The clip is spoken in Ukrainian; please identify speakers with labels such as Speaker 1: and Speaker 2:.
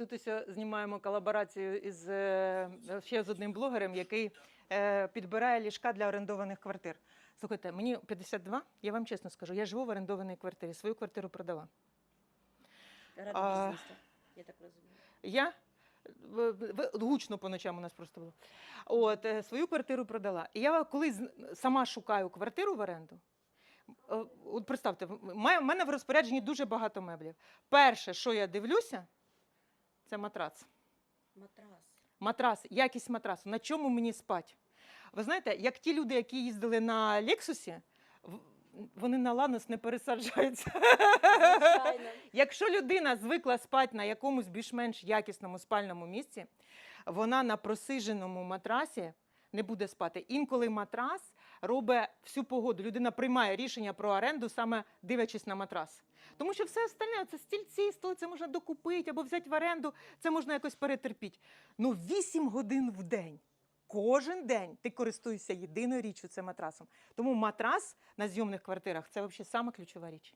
Speaker 1: тут ось знімаємо колаборацію із е, ще з одним блогером, який е, підбирає ліжка для орендованих квартир. Слухайте, мені 52, я вам чесно скажу, я живу в орендованій квартирі, свою квартиру продала.
Speaker 2: Рада я так розумію.
Speaker 1: Я гучно по ночам у нас просто було. От е, свою квартиру продала. І я коли сама шукаю квартиру в оренду. е, От представте, в мене в розпорядженні дуже багато меблів. Перше, що я дивлюся, це матрац.
Speaker 2: Матрас.
Speaker 1: Матрас, якість матрасу. На чому мені спать? Ви знаєте, як ті люди, які їздили на Лексусі, вони на Ланос не пересаджаються.
Speaker 2: Звичайно.
Speaker 1: Якщо людина звикла спати на якомусь більш-менш якісному спальному місці, вона на просиженому матрасі не буде спати. Інколи матрас робить всю погоду. Людина приймає рішення про оренду, саме дивлячись на матрас. Тому що все остальне, це стільці, столи, це можна докупити або взяти в оренду, це можна якось перетерпіти. Ну, 8 годин в день. Кожен день ти користуєшся єдиною річчю це матрасом. Тому матрас на зйомних квартирах це взагалі саме ключова річ.